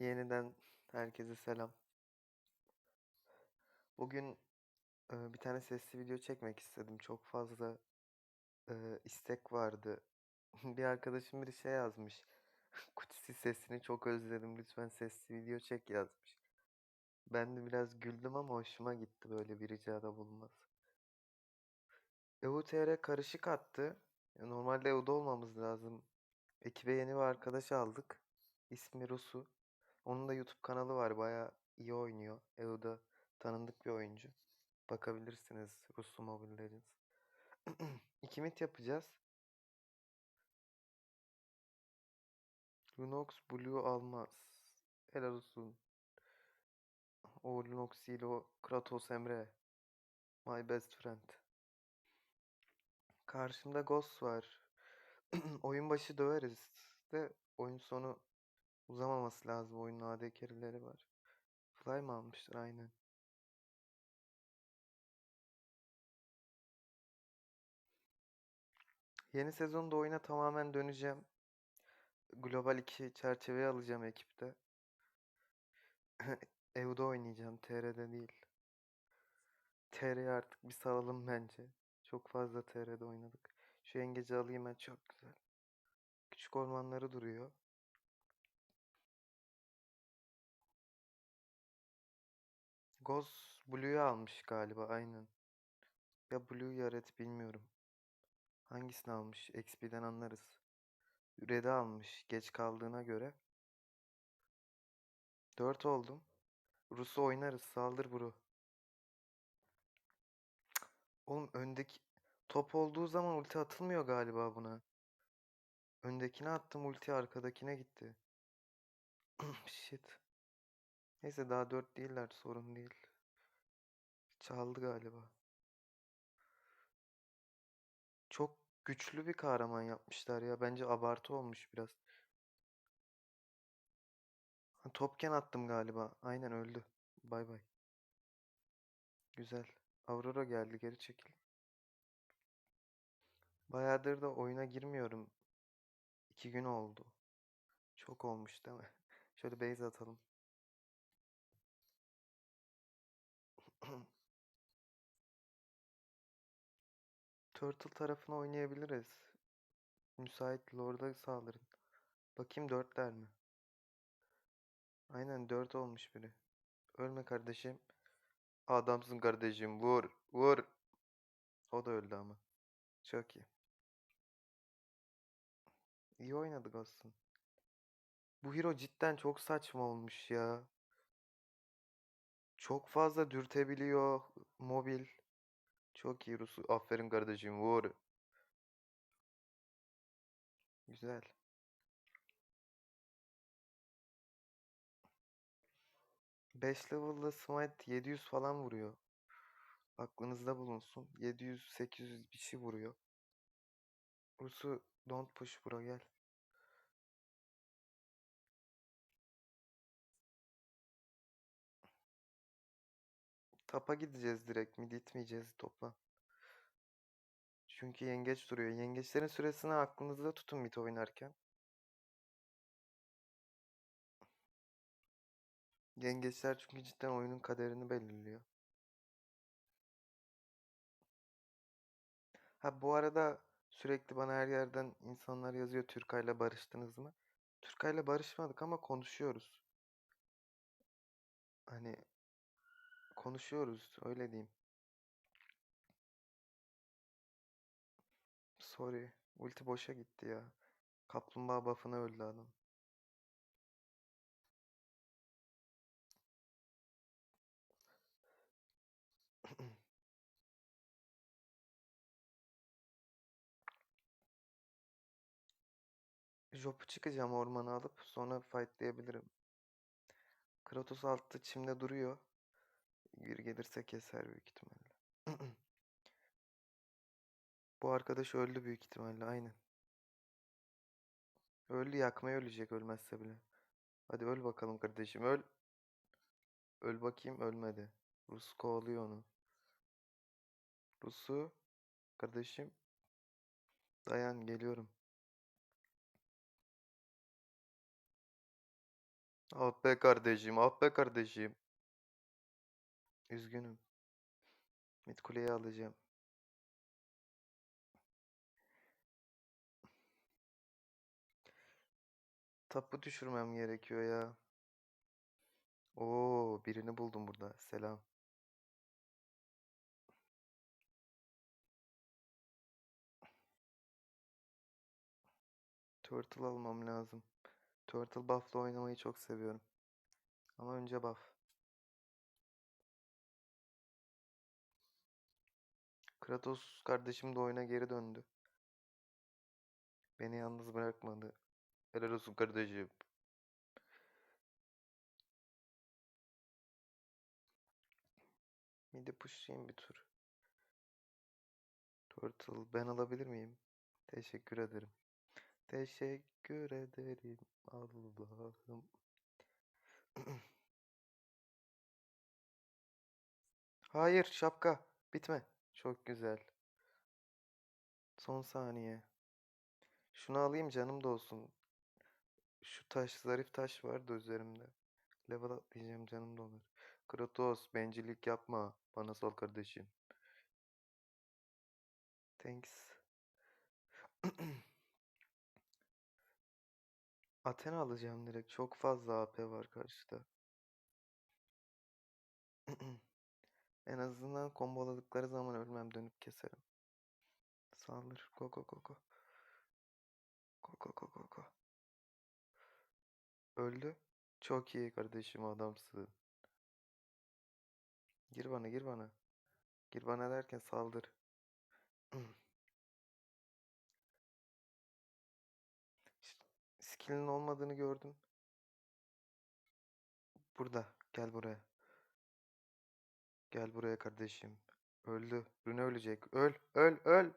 Yeniden herkese selam. Bugün e, bir tane sesli video çekmek istedim. Çok fazla e, istek vardı. Bir arkadaşım bir şey yazmış. Kutsi sesini çok özledim. Lütfen sesli video çek yazmış. Ben de biraz güldüm ama hoşuma gitti böyle bir ricada bulunması. EUTR karışık attı. Ya Normalde EU'da olmamız lazım. Ekibe yeni bir arkadaş aldık. İsmi Rusu. Onun da YouTube kanalı var. Bayağı iyi oynuyor. EU'da tanındık bir oyuncu. Bakabilirsiniz Rusu Mobile Legends. İki mit yapacağız. Lunox Blue almaz. Helal olsun. O Lunox değil o Kratos Emre. My best friend. Karşımda Ghost var. Oyun başı döveriz de oyun sonu uzamaması lazım. Oyunun AD carry'leri var. Fly mı almışlar aynen. Yeni sezonda oyuna tamamen döneceğim. Global 2 çerçeveyi alacağım ekipte. EU'da oynayacağım. TR'de değil. TR'yi artık bir salalım bence. Çok fazla TR'de oynadık. Şu yengeci alayım ben çok güzel. Küçük ormanları duruyor. Ghost Blue'yu almış galiba aynen. Ya Blue ya Red bilmiyorum. Hangisini almış? XP'den anlarız. Red'i almış geç kaldığına göre. 4 oldum. Rus'u oynarız. Saldır bro. Oğlum öndeki top olduğu zaman ulti atılmıyor galiba buna. Öndekine attım ulti arkadakine gitti. Shit. Neyse daha 4 değiller sorun değil. Çaldı galiba. Çok güçlü bir kahraman yapmışlar ya. Bence abartı olmuş biraz. Topken attım galiba. Aynen öldü. Bay bay. Güzel. Aurora geldi geri çekil. Bayağıdır da oyuna girmiyorum. İki gün oldu. Çok olmuş değil mi? Şöyle base atalım. Turtle tarafını oynayabiliriz. Müsait Lord'a saldırın. Bakayım dörtler mi? Aynen dört olmuş biri. Ölme kardeşim. Adamsın kardeşim. Vur. Vur. O da öldü ama. Çok iyi. İyi oynadık aslında. Bu hero cidden çok saçma olmuş ya. Çok fazla dürtebiliyor. Mobil. Çok iyi Rusu. Aferin kardeşim. Vur. Güzel. Beş level'da smite 700 falan vuruyor. Aklınızda bulunsun. 700-800 bir şey vuruyor. Rusu don't push bro gel. Tapa gideceğiz direkt. Mid itmeyeceğiz topla. Çünkü yengeç duruyor. Yengeçlerin süresini aklınızda tutun mid oynarken. Yengeçler çünkü cidden oyunun kaderini belirliyor. Ha bu arada sürekli bana her yerden insanlar yazıyor Türkay'la barıştınız mı? Türkay'la barışmadık ama konuşuyoruz. Hani konuşuyoruz öyle diyeyim. Sorry. Ulti boşa gitti ya. Kaplumbağa buff'ına öldü adam. Jop'u çıkacağım ormanı alıp sonra fightlayabilirim. Kratos altta çimde duruyor. Bir gelirse keser büyük ihtimalle. Bu arkadaş öldü büyük ihtimalle aynen. Öldü yakmaya ölecek ölmezse bile. Hadi öl bakalım kardeşim öl. Öl bakayım ölmedi. Rus kovalıyor onu. Rusu kardeşim dayan geliyorum. Ah be kardeşim, ah be kardeşim. Üzgünüm. Mid kuleyi alacağım. Tapu düşürmem gerekiyor ya. Oo, birini buldum burada. Selam. Turtle almam lazım. Turtle buff'la oynamayı çok seviyorum. Ama önce buff. Kratos kardeşim de oyuna geri döndü. Beni yalnız bırakmadı. Helal olsun kardeşim. Midi pushlayayım bir tur. Turtle ben alabilir miyim? Teşekkür ederim. Teşekkür ederim Allah'ım. Hayır şapka. Bitme. Çok güzel. Son saniye. Şunu alayım canım da olsun. Şu taş, zarif taş vardı üzerimde. Level atlayacağım canım da olur. Kratos, bencillik yapma. Bana sal kardeşim. Thanks. Athena alacağım direkt. Çok fazla AP var karşıda. En azından komboladıkları zaman ölmem dönüp keserim. Saldır. Go go go go. Go go go. Öldü. Çok iyi kardeşim adamsın. Gir bana gir bana. Gir bana derken saldır. Skill'in olmadığını gördüm. Burada. Gel buraya. Gel buraya kardeşim. Öldü. Rune ölecek. Öl. Öl. Öl.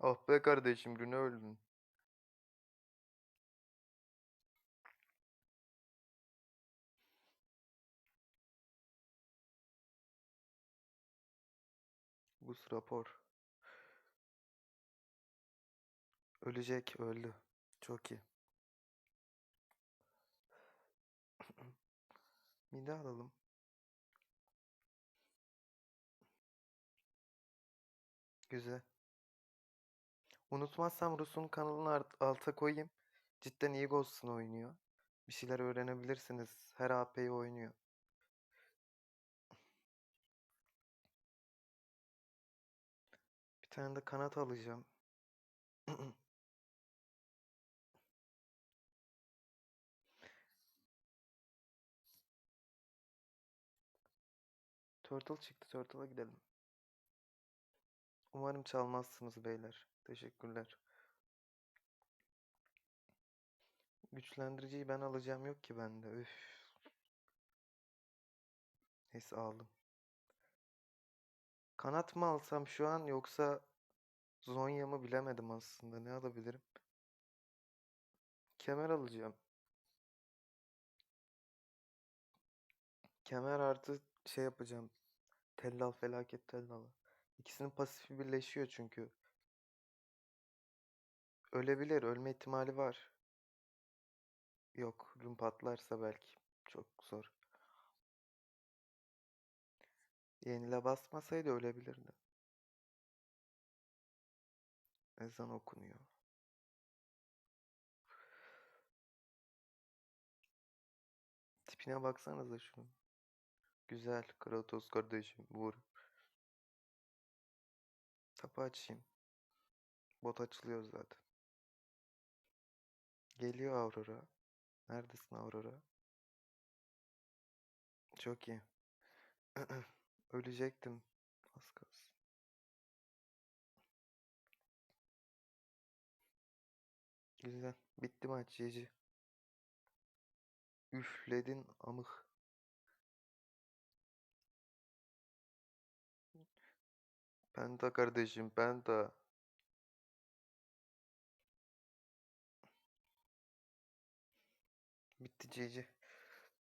Ah be kardeşim. Rune öldün. Bu rapor. Ölecek. Öldü. Çok iyi. Mide alalım. Güzel. Unutmazsam Rus'un kanalını alta koyayım. Cidden iyi Ghost'un oynuyor. Bir şeyler öğrenebilirsiniz. Her AP'yi oynuyor. Bir tane de kanat alacağım. Turtle çıktı. Turtle'a gidelim. Umarım çalmazsınız beyler. Teşekkürler. Güçlendiriciyi ben alacağım yok ki bende. Üf. Neyse aldım. Kanat mı alsam şu an yoksa Zonya mı bilemedim aslında. Ne alabilirim? Kemer alacağım. Kemer artı şey yapacağım. Tellal felaket tellalı. İkisinin pasifi birleşiyor çünkü. Ölebilir. Ölme ihtimali var. Yok. Rune patlarsa belki. Çok zor. Yenile basmasaydı ölebilirdi. Ezan okunuyor. Tipine baksanıza şunun. Güzel. Kratos kardeşim. Vur. Kapı açayım. Bot açılıyor zaten. Geliyor Aurora. Neredesin Aurora? Çok iyi. Ölecektim. Az kalsın. Güzel. Bitti maç. GG. Üfledin amık. Penta kardeşim. Penta. Bitti GG.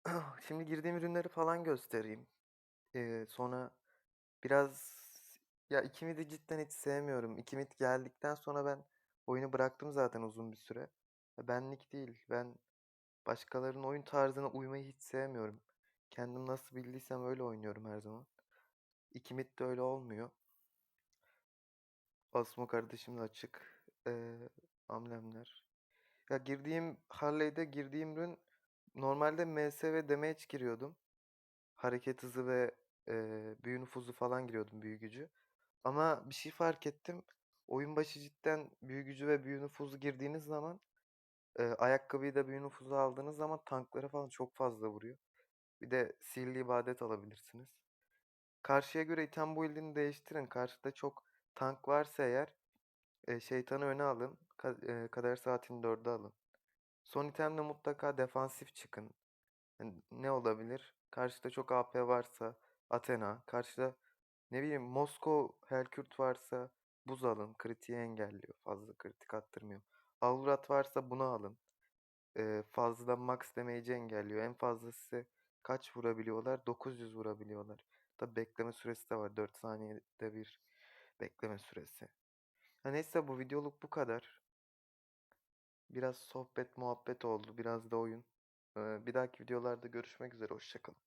Şimdi girdiğim ürünleri falan göstereyim. Ee, sonra biraz ya iki mid'i cidden hiç sevmiyorum. İki mid geldikten sonra ben oyunu bıraktım zaten uzun bir süre. Ya Benlik değil. Ben Başkalarının oyun tarzına uymayı hiç sevmiyorum. Kendim nasıl bildiysem öyle oynuyorum her zaman. 2 mid de öyle olmuyor. Asmo kardeşimle açık. Eee, amblemler. Ya girdiğim Harley'de girdiğim rün normalde MS ve damage giriyordum. Hareket hızı ve eee, büyü nüfuzu falan giriyordum büyü gücü. Ama bir şey fark ettim. Oyun başı cidden büyü gücü ve büyü nüfuzu girdiğiniz zaman eee, ayakkabıyı da büyü nüfuzu aldığınız zaman tanklara falan çok fazla vuruyor. Bir de sihirli ibadet alabilirsiniz. Karşıya göre item build'ini değiştirin. Karşıda çok tank varsa eğer e, şeytanı öne alın. Ka- e, kader saatini dörde alın. Son itemde mutlaka defansif çıkın. Yani ne olabilir? Karşıda çok AP varsa Athena. Karşıda ne bileyim Moskov Helkürt varsa buz alın. Kritiği engelliyor. Fazla kritik attırmıyor. Alvurat varsa bunu alın. Ee, fazladan max damage'i engelliyor. En fazla size kaç vurabiliyorlar? 900 vurabiliyorlar. Tabi bekleme süresi de var. 4 saniyede bir bekleme süresi. Ha neyse bu videoluk bu kadar. Biraz sohbet muhabbet oldu. Biraz da oyun. Bir dahaki videolarda görüşmek üzere. Hoşçakalın.